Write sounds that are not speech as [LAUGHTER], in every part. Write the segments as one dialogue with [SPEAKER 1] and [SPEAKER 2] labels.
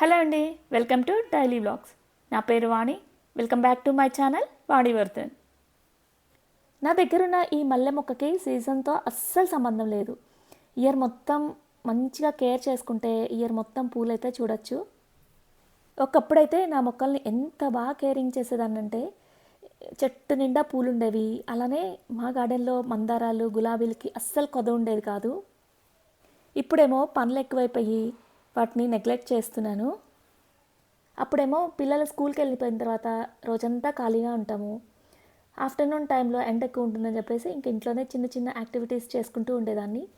[SPEAKER 1] Hello అండి welcome to daily blogs. నా పేరు Vani welcome back to my channel Vani Vardhan. నా దగ్గరున్న ఈ మల్లె మొక్కకి సీజన్తో అస్సలు సంబంధం లేదు. ఇయర్ మొత్తం మంచిగా కేర్ చేసుకుంటే ఇయర్ మొత్తం పూలైతే చూడొచ్చు. ఒకప్పుడైతే నా మొక్కల్ని ఎంత బాగా కేరింగ్ చేసేదాన్నంటే చెట్టు నిండా పూలు ఉండేవి అలానే మా గార్డెన్లో మందారాలు గులాబీలకి అస్సలు కొద ఉండేది కాదు. ఇప్పుడేమో పనులు ఎక్కువైపోయి వాటిని నెగ్లెక్ట్ చేస్తున్నాను. అప్పుడేమో పిల్లలు స్కూల్కి వెళ్ళిపోయిన తర్వాత రోజంతా ఖాళీగా ఉంటాము. ఆఫ్టర్నూన్ టైంలో ఎండ ఎక్కువ ఉంటుందని చెప్పేసి ఇంక ఇంట్లోనే చిన్న చిన్న యాక్టివిటీస్ చేసుకుంటూ ఉండేదాన్ని.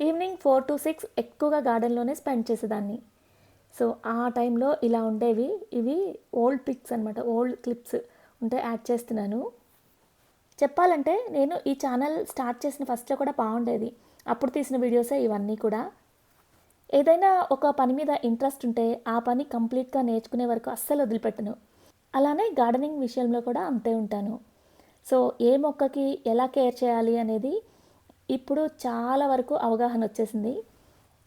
[SPEAKER 1] ఈవినింగ్ ఫోర్ టు సిక్స్ ఎక్కువగా గార్డెన్లోనే స్పెండ్ చేసేదాన్ని. సో ఆ టైంలో ఇలా ఉండేవి. ఇవి ఓల్డ్ పిక్స్ అనమాట ఓల్డ్ క్లిప్స్ ఉంటే యాడ్ చేస్తున్నాను. చెప్పాలంటే నేను ఈ ఛానల్ స్టార్ట్ చేసిన ఫస్ట్లో కూడా బాగుండేది. అప్పుడు తీసిన వీడియోసే ఇవన్నీ కూడా. ఏదైనా ఒక పని మీద ఇంట్రెస్ట్ ఉంటే ఆ పని కంప్లీట్గా నేర్చుకునే వరకు అస్సలు వదిలిపెట్టను. అలానే గార్డెనింగ్ విషయంలో కూడా అంతే ఉంటాను. సో ఏ మొక్కకి ఎలా కేర్ చేయాలి అనేది ఇప్పుడు చాలా వరకు అవగాహన వచ్చేసింది.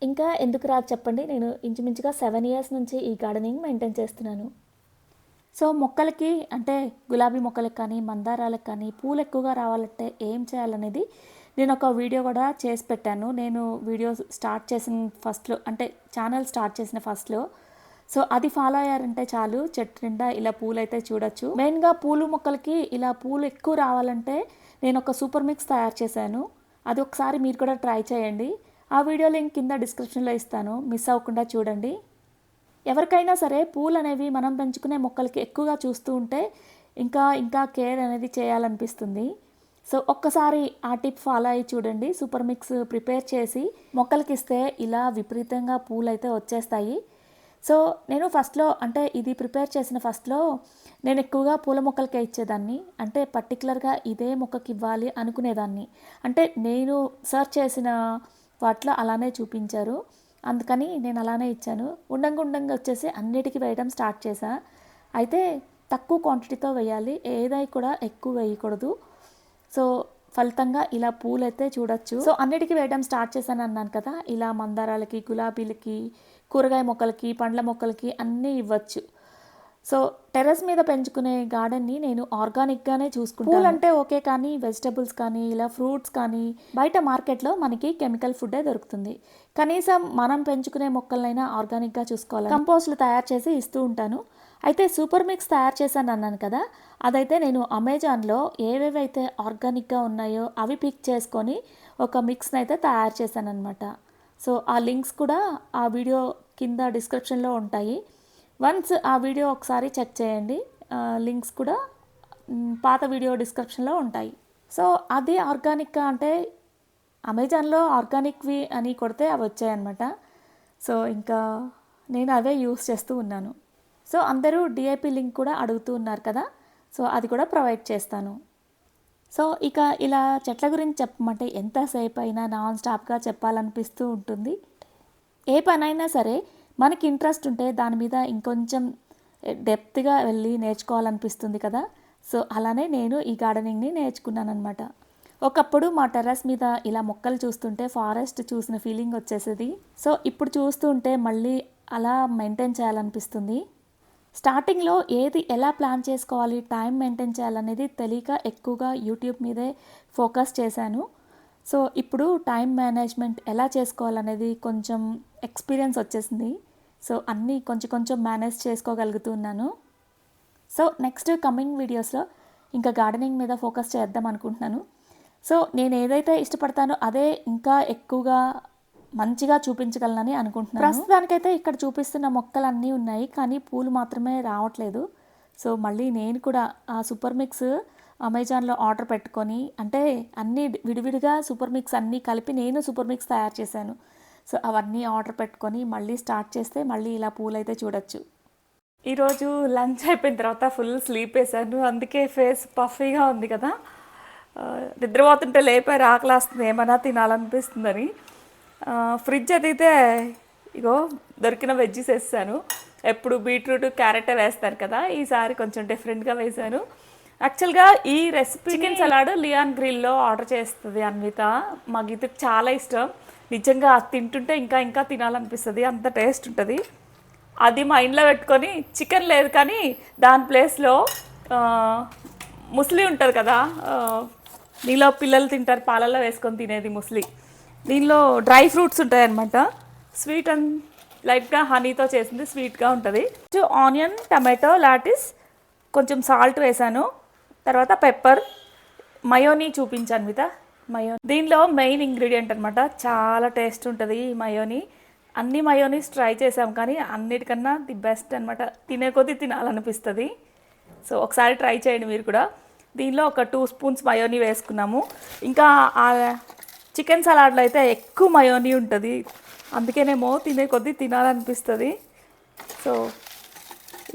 [SPEAKER 1] ఇంకా ఎందుకు రాదు చెప్పండి. నేను ఇంచుమించుగా సెవెన్ ఇయర్స్ నుంచి ఈ గార్డెనింగ్ మెయింటైన్ చేస్తున్నాను. సో మొక్కలకి అంటే గులాబీ మొక్కలకు కానీ మందారాలకు కానీ పూలు ఎక్కువగా రావాలంటే ఏం చేయాలనేది నేను ఒక వీడియో కూడా చేసి పెట్టాను. నేను వీడియో స్టార్ట్ చేసిన ఫస్ట్లో అంటే ఛానల్ స్టార్ట్ చేసిన ఫస్ట్లో. సో అది ఫాలో అయ్యారంటే చాలు. చెట్టు నిండా ఇలా పూలు అయితే చూడొచ్చు. మెయిన్గా పూలు మొక్కలకి ఇలా పూలు ఎక్కువ రావాలంటే నేను ఒక సూపర్ మిక్స్ తయారు చేశాను. అది ఒకసారి మీరు కూడా ట్రై చేయండి. ఆ వీడియో లింక్ కింద డిస్క్రిప్షన్లో ఇస్తాను. మిస్ అవ్వకుండా చూడండి. ఎవరికైనా సరే పూలు అనేవి మనం పెంచుకునే మొక్కలకి ఎక్కువగా చూస్తూ ఉంటే ఇంకా ఇంకా కేర్ అనేది చేయాలనిపిస్తుంది. సో ఒక్కసారి ఆ టిప్ ఫాలో అయ్యి చూడండి. సూపర్ మిక్స్ ప్రిపేర్ చేసి మొక్కలకి ఇస్తే ఇలా విపరీతంగా పూలు అయితే వచ్చేస్తాయి. సో నేను ఫస్ట్లో అంటే ఇది ప్రిపేర్ చేసిన ఫస్ట్లో నేను ఎక్కువగా పూల మొక్కలకే ఇచ్చేదాన్ని. అంటే పర్టికులర్గా ఇదే మొక్కకి ఇవ్వాలి అనుకునేదాన్ని. అంటే నేను సర్చ్ చేసిన వాటిలో అలానే చూపించారు. అందుకని నేను అలానే ఇచ్చాను. ఉండంగా ఉండంగా వచ్చేసి అన్నిటికీ వేయడం స్టార్ట్ చేశా. అయితే తక్కువ క్వాంటిటీతో వేయాలి. ఏదై కూడా ఎక్కువ వేయకూడదు. సో ఫలితంగా ఇలా పూలు అయితే చూడొచ్చు. సో అన్నిటికీ వేయడం స్టార్ట్ చేశాను అన్నాను కదా. ఇలా మందారాలకి గులాబీలకి కూరగాయ మొక్కలకి పండ్ల మొక్కలకి అన్నీ ఇవ్వచ్చు. సో టెర్రస్ మీద పెంచుకునే గార్డెన్ని నేను ఆర్గానిక్గానే చూసుకుంటాను. పూలు అంటే ఓకే కానీ వెజిటబుల్స్ కానీ ఇలా ఫ్రూట్స్ కానీ బయట మార్కెట్లో మనకి కెమికల్ ఫుడ్డే దొరుకుతుంది. కనీసం మనం పెంచుకునే మొక్కలైనా ఆర్గానిక్గా చూసుకోవాలి కంపోస్ట్లు తయారు చేసి ఇస్తూ ఉంటాను. అయితే సూపర్ మిక్స్ తయారు చేశాను అన్నాను కదా అదైతే నేను అమెజాన్లో ఏవేవైతే ఆర్గానిక్గా ఉన్నాయో అవి పిక్ చేసుకొని ఒక మిక్స్ని అయితే తయారు చేశాను అనమాట సో ఆ లింక్స్ కూడా ఆ వీడియో కింద డిస్క్రిప్షన్లో ఉంటాయి. వన్స్ ఆ వీడియో ఒకసారి చెక్ చేయండి. లింక్స్ కూడా పాత వీడియో డిస్క్రిప్షన్లో ఉంటాయి. సో అది ఆర్గానిక్గా అంటే అమెజాన్లో ఆర్గానిక్వి అని కొడితే అవి వచ్చాయన్నమాట. సో ఇంకా నేను అవే యూస్ చేస్తూ ఉన్నాను. సో అందరూ డిఐపి లింక్ కూడా అడుగుతూ ఉన్నారు కదా? సో అది కూడా ప్రొవైడ్ చేస్తాను. సో ఇక ఇలా చెట్ల గురించి చెప్పమంటే ఎంతసేపు అయినా నాన్ స్టాప్గా చెప్పాలనిపిస్తూ ఉంటుంది. ఏ పనైనా సరే మనకి ఇంట్రెస్ట్ ఉంటే దాని మీద ఇంకొంచెం డెప్త్గా వెళ్ళి నేర్చుకోవాలనిపిస్తుంది కదా? సో అలానే నేను ఈ గార్డెనింగ్ని నేర్చుకున్నాను అనమాట ఒకప్పుడు మా టెర్రస్ మీద ఇలా మొక్కలు చూస్తుంటే ఫారెస్ట్ చూసిన ఫీలింగ్ వచ్చేసేది. సో ఇప్పుడు చూస్తుంటే మళ్ళీ అలా మెయింటైన్ చేయాలనిపిస్తుంది. స్టార్టింగ్లో ఏది ఎలా ప్లాన్ చేసుకోవాలి టైం మెయింటైన్ చేయాలనేది తెలియక ఎక్కువగా యూట్యూబ్ మీదే ఫోకస్ చేశాను. సో ఇప్పుడు టైం మేనేజ్మెంట్ ఎలా చేసుకోవాలనేది కొంచెం ఎక్స్పీరియన్స్ వచ్చేసింది. సో అన్నీ కొంచెం కొంచెం మేనేజ్ చేసుకోగలుగుతున్నాను సో నెక్స్ట్ కమింగ్ వీడియోస్లో ఇంకా గార్డెనింగ్ మీద ఫోకస్ చేద్దాం అనుకుంటున్నాను. సో నేను ఏదైతే ఇష్టపడతానో అదే ఇంకా ఎక్కువగా మంచిగా చూపించగలనని అనుకుంటున్నాను. ప్రస్తుతానికైతే ఇక్కడ చూపిస్తున్న మొక్కలు అన్నీ ఉన్నాయి కానీ పూలు మాత్రమే రావట్లేదు. సో మళ్ళీ నేను కూడా ఆ సూపర్ మిక్స్ అమెజాన్లో ఆర్డర్ పెట్టుకొని అంటే అన్నీ విడివిడిగా సూపర్ మిక్స్ అన్నీ కలిపి నేను సూపర్ మిక్స్ తయారు చేశాను. సో అవన్నీ ఆర్డర్ పెట్టుకొని మళ్ళీ స్టార్ట్ చేస్తే మళ్ళీ ఇలా పూలు అయితే చూడొచ్చు. ఈరోజు లంచ్ అయిపోయిన తర్వాత ఫుల్ స్లీప్ వేసాను అందుకే ఫేస్ పఫీగా ఉంది కదా. నిద్రపోతుంటే లేపారు ఆకలేస్తుంది ఏమైనా తినాలనిపిస్తుందని. ఫ్రిడ్జ్ అదితే ఇగో దొరికిన వెజ్జీస్ వేస్తాను. ఎప్పుడు బీట్రూట్ క్యారెట్ వేస్తారు కదా ఈసారి కొంచెం డిఫరెంట్గా వేశాను. యాక్చువల్గా ఈ రెసిపీ చికెన్ సలాడ్ లియాన్ గ్రిల్లో ఆర్డర్ చేస్తుంది అన్విత. మా గీతకు చాలా ఇష్టం. నిజంగా తింటుంటే ఇంకా ఇంకా తినాలనిపిస్తుంది అంత టేస్ట్ ఉంటుంది. అది మైండ్లో పెట్టుకొని చికెన్ లేదు కానీ దాని ప్లేస్లో ముస్లి ఉంటుంది కదా ఆ, దీనిలో పిల్లలు తింటారు పాలల్లో వేసుకొని తినేది ముస్లి. దీనిలో డ్రై ఫ్రూట్స్ ఉంటాయన్నమాట. స్వీట్ అండ్ లైట్గా హనీతో చేసింది స్వీట్గా ఉంటుంది. ఆనియన్ టమాటో లాటిస్ కొంచెం సాల్ట్ వేసాను. తర్వాత పెప్పర్ మయోనీ చూపించాను మిత. మయో దీనిలో మెయిన్ ఇంగ్రీడియంట్ అనమాట చాలా టేస్ట్ ఉంటుంది ఈ మయోనీ. అన్ని మయోనీస్ ట్రై చేసాం కానీ అన్నిటికన్నా ది బెస్ట్ అనమాట తినే కొద్దీ తినాలనిపిస్తుంది. సో ఒకసారి ట్రై చేయండి మీరు కూడా. దీనిలో ఒక టూ స్పూన్స్ మయోనీ వేసుకున్నాము. ఇంకా చికెన్ సలాడ్లో అయితే ఎక్కువ మయోనీ ఉంటుంది. అందుకేనేమో తినే కొద్దీ తినాలనిపిస్తుంది. సో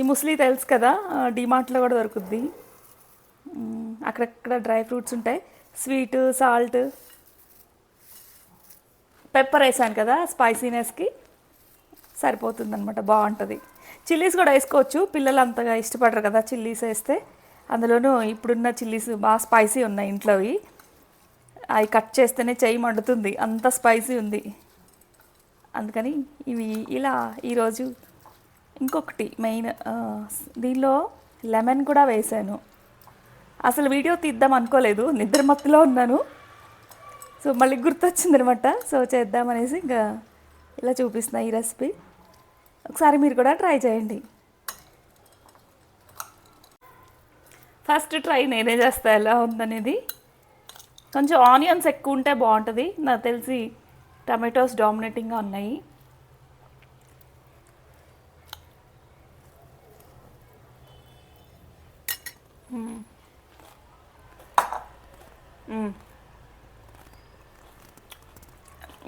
[SPEAKER 1] ఈ ముస్లి తెలుసు కదా డిమార్ట్లో కూడా దొరుకుద్ది. అక్కడక్కడ డ్రై ఫ్రూట్స్ ఉంటాయి. Sweet salt. పెప్పర్ వేసాను కదా స్పైసీనెస్కి. సరిపోతుందనమాట బాగుంటుంది. చిల్లీస్ కూడా వేసుకోవచ్చు. పిల్లలు అంతగా ఇష్టపడరు కదా చిల్లీస్ వేస్తే. అందులోనూ ఇప్పుడున్న చిల్లీస్ బాగా స్పైసీ ఉన్నాయి ఇంట్లోవి. అవి కట్ చేస్తేనే చేయి మండుతుంది. అంత స్పైసీ ఉంది. అందుకని ఇవి ఇలా ఈరోజు ఇంకొకటి మెయిన్ దీనిలో లెమన్ కూడా వేసాను. అసలు వీడియో తీద్దాం అనుకోలేదు. నిద్ర మత్తులో ఉన్నాను. సో మళ్ళీ గుర్తొచ్చింది అనమాట సో చేద్దామనేసి ఇంకా ఇలా చూపిస్తున్నా ఈ రెసిపీ ఒకసారి మీరు కూడా ట్రై చేయండి. ఫస్ట్ ట్రై నేనే చేస్తా. ఎలా ఉందనేది. కొంచెం ఆనియన్స్ ఎక్కువ ఉంటే బాగుంటుంది. నాకు తెలిసి టమాటోస్ డామినేటింగ్గా ఉన్నాయి.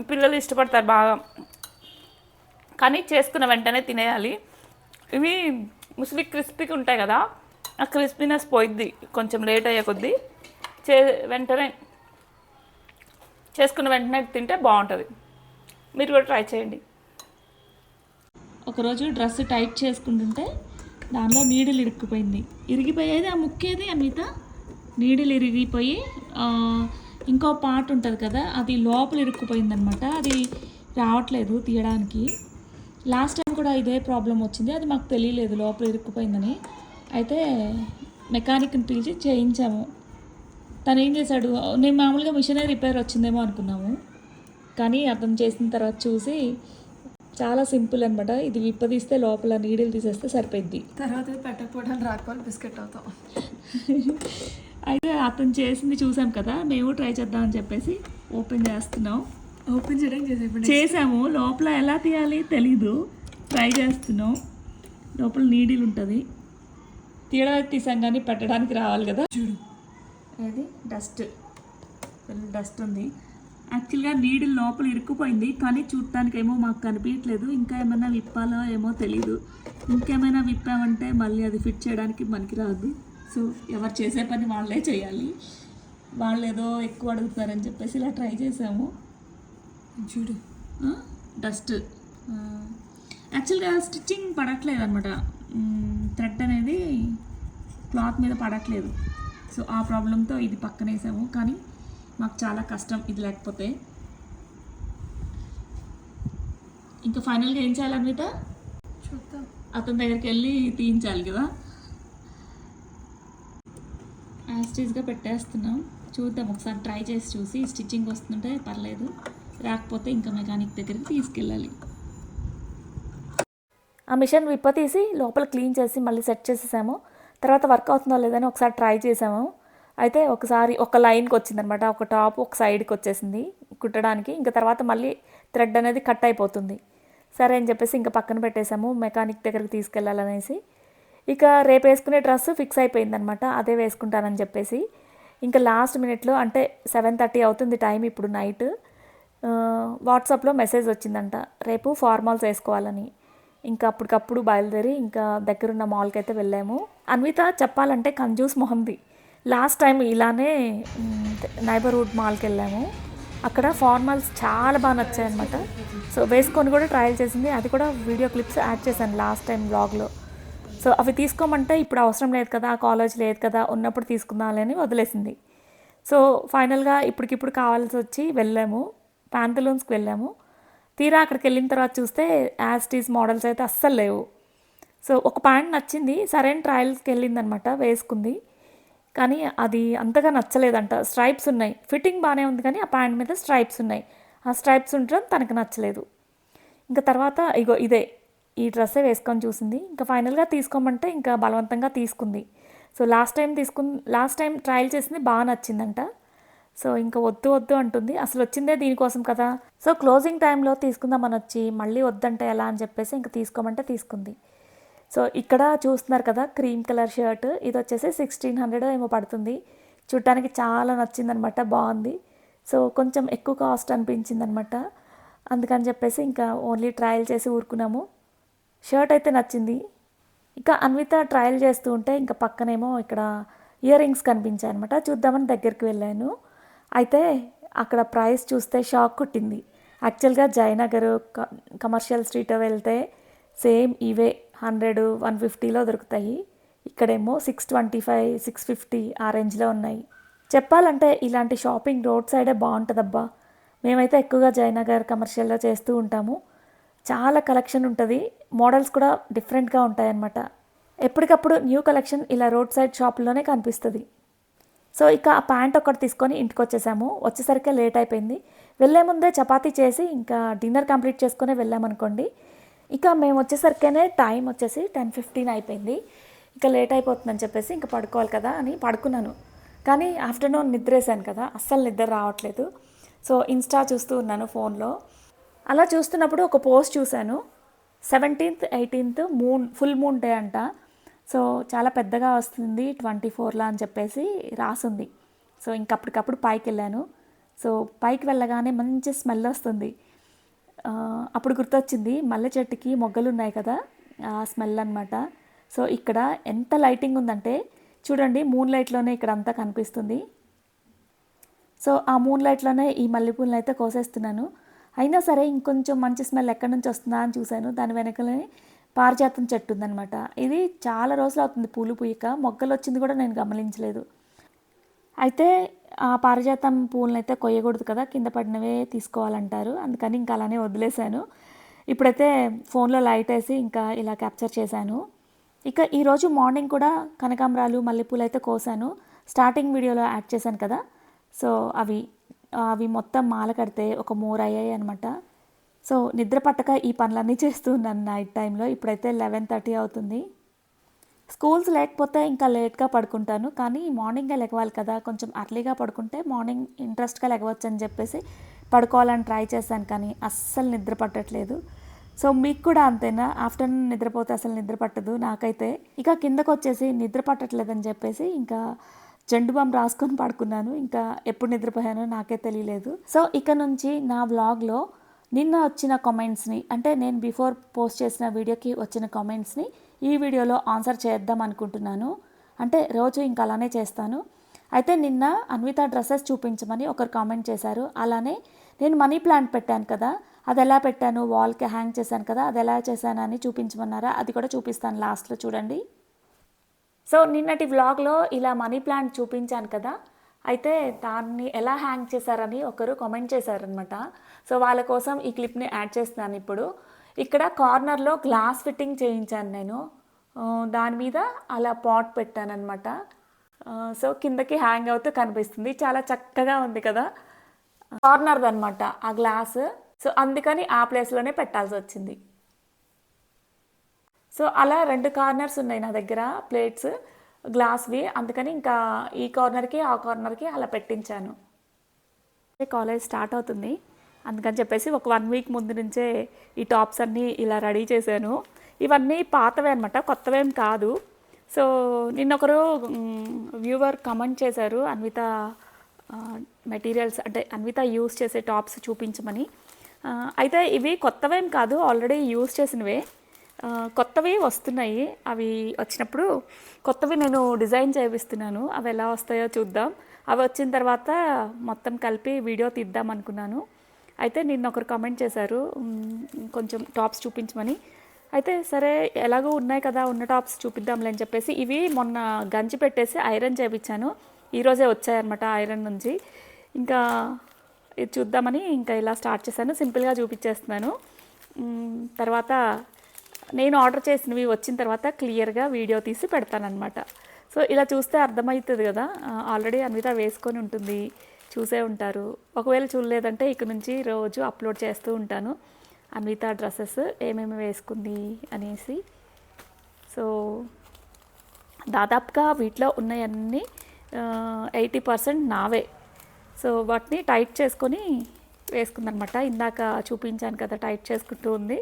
[SPEAKER 1] పిల్లలు ఇష్టపడతారు బాగా. కానీ చేసుకున్న వెంటనే తినేయాలి. ఇవి ముస్లి క్రిస్పీగా ఉంటాయి కదా ఆ క్రిస్పీనెస్ పోయిద్ది. కొంచెం లేట్ అయ్యే కొద్దీ. చే వెంటనే చేసుకున్న వెంటనే తింటే బాగుంటుంది. మీరు కూడా ట్రై చేయండి. ఒకరోజు డ్రెస్ టైట్ చేసుకుంటుంటే దానిలో నీడిల్ ఇరుక్కుపోయింది. ఇరిగిపోయేది ఆ ముక్కేది అన్విత నీడిల్ ఇరిగిపోయి ఇంకో పార్ట్ ఉంటుంది కదా అది లోపల ఇరుక్కుపోయింది అనమాట అది రావట్లేదు తీయడానికి. లాస్ట్ టైం కూడా ఇదే ప్రాబ్లం వచ్చింది. అది మాకు తెలియలేదు లోపల ఇరుక్కుపోయిందని. అయితే మెకానిక్ని పిలిచి చేయించాము. తను ఏం చేశాడు? నేను మామూలుగా మిషనే రిపేర్ వచ్చిందేమో అనుకున్నాము. కానీ అతను చేసిన తర్వాత చూసి చాలా సింపుల్ అనమాట ఇది విప్పదీస్తే లోపల నీడిల్ తీసేస్తే సరిపోద్ది
[SPEAKER 2] తర్వాత పెట్టకపోవడానికి రాకపోవాలి బిస్కెట్ అవుతాం. [LAUGHS]
[SPEAKER 1] అయితే అతను చేసింది చూసాం కదా మేము ట్రై చేద్దామని చెప్పేసి ఓపెన్ చేస్తున్నాం.
[SPEAKER 2] ఓపెన్ ఇప్పుడు
[SPEAKER 1] చేసాము. లోపల ఎలా తీయాలి తెలీదు. ట్రై చేస్తున్నాం. లోపల నీడిల్ ఉంటుంది. తీయడానికి తీసాం కానీ పెట్టడానికి రావాలి కదా.
[SPEAKER 2] చూడు.
[SPEAKER 1] ఏది? డస్ట్. డస్ట్ ఉంది. యాక్చువల్గా నీడిల్ లోపల ఇరుక్కుపోయింది కానీ చూడటానికి ఏమో మాకు కనిపించట్లేదు ఇంకా ఏమైనా విప్పాలో ఏమో తెలీదు. ఇంకేమైనా విప్పామంటే మళ్ళీ అది ఫిట్ చేయడానికి మనకి రాదు సో ఎవరు చేసే పని వాళ్ళే చేయాలి. వాళ్ళు ఏదో ఎక్కువ అడుగుతారని చెప్పేసి ఇలా ట్రై చేసాము.
[SPEAKER 2] చూడు.
[SPEAKER 1] డస్ట్. యాక్చువల్గా స్టిచ్చింగ్ పడట్లేదు అనమాట థ్రెడ్ అనేది క్లాత్ మీద పడట్లేదు. సో ఆ ప్రాబ్లంతో ఇది పక్కన వేసాము కానీ మాకు చాలా కష్టం ఇది లేకపోతే. ఇంకా ఫైనల్గా ఏం చేయాలి అన్విత?
[SPEAKER 2] చూద్దాం.
[SPEAKER 1] అతని దగ్గరికి వెళ్ళి తీయించాలి కదా. యాస్టీస్గా పెట్టేస్తున్నాం. చూద్దాం. ఒకసారి ట్రై చేసి చూసి స్టిచ్చింగ్ వస్తుంటే పర్లేదు. రాకపోతే ఇంకా మెకానిక్ దగ్గరికి తీసుకెళ్ళాలి. ఆ మిషన్ విప్పతీసి లోపల క్లీన్ చేసి మళ్ళీ సెట్ చేసేసాము. తర్వాత వర్క్ అవుతుందో లేదని ఒకసారి ట్రై చేసాము అయితే ఒకసారి ఒక లైన్కి వచ్చిందనమాట. ఒక టాప్ ఒక సైడ్కి వచ్చేసింది కుట్టడానికి. ఇంకా తర్వాత మళ్ళీ థ్రెడ్ అనేది కట్ అయిపోతుంది. సరే అని చెప్పేసి ఇంకా పక్కన పెట్టేసాము మెకానిక్ దగ్గరికి తీసుకెళ్ళాలనేసి. ఇక రేపు వేసుకునే డ్రెస్ ఫిక్స్ అయిపోయిందనమాట. అదే వేసుకుంటానని చెప్పేసి. ఇంకా లాస్ట్ మినిట్లో అంటే సెవెన్ థర్టీ అవుతుంది టైం ఇప్పుడు నైట్ వాట్సాప్లో మెసేజ్ వచ్చిందంట. రేపు ఫార్మల్స్ వేసుకోవాలని. ఇంకా అప్పటికప్పుడు బయలుదేరి ఇంకా దగ్గరున్న మాల్కి అయితే వెళ్ళాము. అన్విత చెప్పాలంటే కంజూస్ మొహంది. లాస్ట్ టైం ఇలానే నైబర్హుడ్ మాల్కి వెళ్ళాము. అక్కడ ఫార్మల్స్ చాలా బాగా నచ్చాయి అనమాట సో వేసుకొని కూడా ట్రయల్ చేసింది. అది కూడా వీడియో క్లిప్స్ యాడ్ చేశాను లాస్ట్ టైం బ్లాగ్లో సో అవి తీసుకోమంటే ఇప్పుడు అవసరం లేదు కదా కాలేజ్ లేదు కదా ఉన్నప్పుడు తీసుకుందామని వదిలేసింది. సో ఫైనల్గా ఇప్పటికిప్పుడు కావాల్సి వచ్చి వెళ్ళాము. ప్యాంతలూన్స్కి వెళ్ళాము. తీరా అక్కడికి వెళ్ళిన తర్వాత చూస్తే యాస్టీస్ మోడల్స్ అయితే అస్సలు లేవు. సో ఒక ప్యాంట్ నచ్చింది. సరైన ట్రయల్స్కి వెళ్ళిందనమాట వేసుకుంది. కానీ అది అంతగా నచ్చలేదంట. స్ట్రైప్స్ ఉన్నాయి. ఫిట్టింగ్ బాగానే ఉంది కానీ ఆ ప్యాంట్ మీద స్ట్రైప్స్ ఉన్నాయి. ఆ స్ట్రైప్స్ ఉండడం తనకు నచ్చలేదు. ఇంకా తర్వాత ఇగో ఇదే ఈ డ్రెస్సే వేసుకొని చూసింది. ఇంకా ఫైనల్గా తీసుకోమంటే ఇంకా బలవంతంగా తీసుకుంది. సో లాస్ట్ టైం తీసుకు లాస్ట్ టైం ట్రయల్ చేసింది బాగా నచ్చిందంట. సో ఇంకా వద్దు వద్దు అంటుంది. అసలు వచ్చిందే దీనికోసం కదా. సో క్లోజింగ్ టైంలో తీసుకుందామని వచ్చి మళ్ళీ వద్దంటే ఎలా అని చెప్పేసి ఇంకా తీసుకోమంటే తీసుకుంది. సో ఇక్కడ చూస్తున్నారు కదా క్రీమ్ కలర్ షర్ట్. ఇది వచ్చేసి సిక్స్టీన్ హండ్రెడ్ ఏమో పడుతుంది. చూడటానికి చాలా నచ్చిందనమాట బాగుంది. సో కొంచెం ఎక్కువ కాస్ట్ అనిపించింది అనమాట అందుకని చెప్పేసి ఇంకా ఓన్లీ ట్రయల్ చేసి ఊరుకున్నాము. షర్ట్ అయితే నచ్చింది. ఇంకా అన్విత ట్రయల్ చేస్తూ ఉంటే ఇంకా పక్కనేమో ఇక్కడ ఇయర్ రింగ్స్ కనిపించాయి అనమాట చూద్దామని దగ్గరికి వెళ్ళాను. అయితే అక్కడ ప్రైస్ చూస్తే షాక్ కొట్టింది. యాక్చువల్గా జయనగర్ క- కమర్షియల్ స్ట్రీట్ వెళ్తే సేమ్ ఇవే హండ్రెడ్ వన్ ఫిఫ్టీలో దొరుకుతాయి. ఇక్కడేమో six twenty five six fifty ఆ రేంజ్లో ఉన్నాయి. చెప్పాలంటే ఇలాంటి షాపింగ్ రోడ్ సైడే బాగుంటుందబ్బా. మేమైతే ఎక్కువగా జయనగర్ కమర్షియల్లో చేస్తూ ఉంటాము. చాలా కలెక్షన్ ఉంటుంది. మోడల్స్ కూడా డిఫరెంట్గా ఉంటాయన్నమాట. ఎప్పటికప్పుడు న్యూ కలెక్షన్ ఇలా రోడ్ సైడ్ షాప్లోనే కనిపిస్తుంది. సో ఇక ఆ ప్యాంట్ ఒకటి తీసుకొని ఇంటికి వచ్చేసాము. వచ్చేసరికి లేట్ అయిపోయింది. వెళ్ళే ముందే చపాతీ చేసి ఇంకా డిన్నర్ కంప్లీట్ చేసుకుని వెళ్ళామనుకోండి ఇక మేము వచ్చేసరికేనే టైం వచ్చేసి టెన్ ఫిఫ్టీన్ అయిపోయింది. ఇంకా లేట్ అయిపోతుందని చెప్పేసి ఇంకా పడుకోవాలి కదా అని పడుకున్నాను. కానీ ఆఫ్టర్నూన్ నిద్రేసాను కదా అస్సలు నిద్ర రావట్లేదు. సో ఇన్స్టా చూస్తూ ఉన్నాను ఫోన్లో. అలా చూస్తున్నప్పుడు ఒక పోస్ట్ చూశాను. Seventeenth eighteenth moon full moon day అంట. సో చాలా పెద్దగా వస్తుంది ట్వంటీ ఫోర్లో అని చెప్పేసి రాసుంది. సో ఇంకప్పటికప్పుడు పైకి వెళ్ళాను సో పైకి వెళ్ళగానే మంచి స్మెల్ వస్తుంది. అప్పుడు గుర్తొచ్చింది మల్లె చెట్టుకి మొగ్గలు ఉన్నాయి కదా ఆ స్మెల్ అనమాట సో ఇక్కడ ఎంత లైటింగ్ ఉందంటే చూడండి మూన్ లైట్లోనే ఇక్కడ అంతా కనిపిస్తుంది. సో ఆ మూన్ లైట్లోనే ఈ మల్లెపూలను అయితే కోసేస్తున్నాను. అయినా సరే ఇంకొంచెం మంచి స్మెల్ ఎక్కడి నుంచి వస్తుందా అని చూశాను. దాని వెనకనే పారిజాతం చెట్టు ఉందనమాట ఇది చాలా రోజులు అవుతుంది పూలు పూయక. మొగ్గలు వచ్చింది కూడా నేను గమనించలేదు. అయితే ఆ పారిజాతం పూలను అయితే కొయ్యకూడదు కదా కింద పడినవే తీసుకోవాలంటారు. అందుకని ఇంకా అలానే వదిలేశాను. ఇప్పుడైతే ఫోన్లో లైట్ వేసి ఇంకా ఇలా క్యాప్చర్ చేశాను. ఇక ఈరోజు మార్నింగ్ కూడా కనకాంబరాలు మల్లెపూలు అయితే కోసాను. స్టార్టింగ్ వీడియోలో యాడ్ చేశాను కదా. సో అవి అవి మొత్తం మాల కడితే ఒక మోర్ అయ్యాయి అనమాట సో నిద్ర పట్టక ఈ పనులన్నీ చేస్తూ ఉన్నాను నైట్ టైంలో. ఇప్పుడైతే లెవెన్ థర్టీ అవుతుంది. స్కూల్స్ లేకపోతే ఇంకా లేట్గా పడుకుంటాను కానీ మార్నింగే లెగవాలి కదా. కొంచెం అర్లీగా పడుకుంటే మార్నింగ్ ఇంట్రెస్ట్గా లెగవచ్చు అని చెప్పేసి పడుకోవాలని ట్రై చేశాను కానీ అస్సలు నిద్ర పట్టట్లేదు. సో మీకు కూడా అంతేనా? ఆఫ్టర్నూన్ నిద్రపోతే అసలు నిద్ర పట్టదు నాకైతే. ఇక కిందకు వచ్చేసి నిద్ర పట్టట్లేదని చెప్పేసి ఇంకా జండు బామ్ రాసుకొని పడుకున్నాను. ఇంకా ఎప్పుడు నిద్రపోయానో నాకే తెలియలేదు. సో ఇక నుంచి నా వ్లాగ్లో నిన్న వచ్చిన కామెంట్స్ని అంటే నేను బిఫోర్ పోస్ట్ చేసిన వీడియోకి వచ్చిన కామెంట్స్ని ఈ వీడియోలో ఆన్సర్ చేద్దాం అనుకుంటున్నాను. అంటే రోజు ఇంకా అలానే చేస్తాను. అయితే నిన్న అన్విత డ్రెస్సెస్ చూపించమని ఒకరు కామెంట్ చేశారు. అలానే నేను మనీ ప్లాంట్ పెట్టాను కదా అది ఎలా పెట్టాను వాల్కి హ్యాంగ్ చేశాను కదా అది ఎలా చేశానని చూపించమన్నారా? అది కూడా చూపిస్తాను లాస్ట్లో చూడండి. సో నిన్నటి వ్లాగ్లో ఇలా మనీ ప్లాంట్ చూపించాను కదా అయితే దాన్ని ఎలా హ్యాంగ్ చేశారని ఒకరు కామెంట్ చేశారనమాట సో వాళ్ళ కోసం ఈ క్లిప్ని యాడ్ చేస్తున్నాను ఇప్పుడు. ఇక్కడ కార్నర్లో గ్లాస్ ఫిట్టింగ్ చేయించాను నేను. దాని మీద అలా పాట్ పెట్టానమాట సో కిందకి హ్యాంగ్ అవుతూ కనిపిస్తుంది. చాలా చక్కగా ఉంది కదా. కార్నర్ది అనమాట ఆ గ్లాస్. సో అందుకని ఆ ప్లేస్లోనే పెట్టాల్సి వచ్చింది. సో అలా రెండు కార్నర్స్ ఉన్నాయి నా దగ్గర ప్లేట్స్. గ్లాస్వి అందుకని ఇంకా ఈ కార్నర్కి ఆ కార్నర్కి అలా పెట్టించాను. కాలేజ్ స్టార్ట్ అవుతుంది. అందుకని చెప్పేసి ఒక వన్ వీక్ ముందు నుంచే ఈ టాప్స్ అన్నీ ఇలా రెడీ చేశాను. ఇవన్నీ పాతవే అనమాట కొత్తవేం కాదు. సో నిన్న ఒకరు వ్యూవర్ కమెంట్ చేశారు అన్విత మెటీరియల్స్ అంటే అన్విత యూస్ చేసే టాప్స్ చూపించమని. అయితే ఇవి కొత్తవేం కాదు ఆల్రెడీ యూస్ చేసినవే. కొత్తవి వస్తున్నాయి. అవి వచ్చినప్పుడు కొత్తవి నేను డిజైన్ చేపిస్తున్నాను. అవి ఎలా వస్తాయో చూద్దాం. అవి వచ్చిన తర్వాత మొత్తం కలిపి వీడియో తీద్దాం అనుకున్నాను. అయితే నిన్న ఒకరు కామెంట్ చేశారు కొంచెం టాప్స్ చూపించమని. అయితే సరే ఎలాగో ఉన్నాయి కదా ఉన్న టాప్స్ చూపిద్దాంలే అని చెప్పేసి ఇవి మొన్న గంజి పెట్టేసి ఐరన్ చేయించాను ఈరోజే వచ్చాయన్నమాట ఐరన్ నుంచి. ఇంకా ఇది చూద్దామని ఇంకా ఇలా స్టార్ట్ చేశాను. సింపుల్గా చూపించేస్తున్నాను తర్వాత నేను ఆర్డర్ చేసినవి వచ్చిన తర్వాత క్లియర్గా వీడియో తీసి పెడతానమాట సో ఇలా చూస్తే అర్థమవుతుంది కదా. ఆల్రెడీ అన్విత వేసుకొని ఉంటుంది చూసే ఉంటారు. ఒకవేళ చూడలేదంటే ఇక నుంచి రోజు అప్లోడ్ చేస్తూ ఉంటాను. అన్విత డ్రెస్సెస్ ఏమేమి వేసుకుంది అనేసి. సో దాదాపుగా వీటిలో ఉన్నాయన్నీ ఎయిటీ పర్సెంట్ నావే. సో వాటిని టైట్ చేసుకొని వేసుకుందనమాట ఇందాక చూపించాను కదా టైట్ చేసుకుంటూ ఉంది.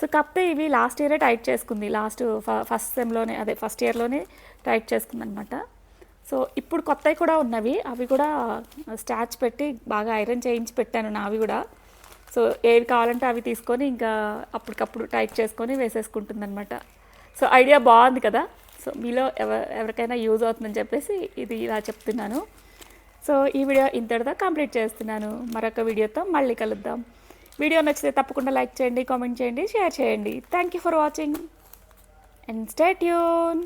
[SPEAKER 1] సో కాకపోతే ఇవి లాస్ట్ ఇయరే టైట్ చేసుకుంది. లాస్ట్ ఫస్ట్ సెమ్లోనే అదే ఫస్ట్ ఇయర్లోనే టైట్ చేసుకుందనమాట సో ఇప్పుడు కొత్తవి కూడా ఉన్నవి. అవి కూడా స్టాచ్ పెట్టి బాగా ఐరన్ చేయించి పెట్టాను నావి కూడా. సో ఏవి కావాలంటే అవి తీసుకొని ఇంకా అప్పటికప్పుడు టైట్ చేసుకొని వేసేసుకుంటుందన్నమాట. సో ఐడియా బాగుంది కదా. సో మీలో ఎవ ఎవరికైనా యూజ్ అవుతుందని చెప్పేసి ఇది ఇలా చెప్తున్నాను. సో ఈ వీడియో ఇంతటితో కంప్లీట్ చేస్తున్నాను. మరొక వీడియోతో మళ్ళీ కలుద్దాం. వీడియో నచ్చితే తప్పకుండా లైక్ చేయండి కామెంట్ చేయండి షేర్ చేయండి. Thank you for watching and stay tune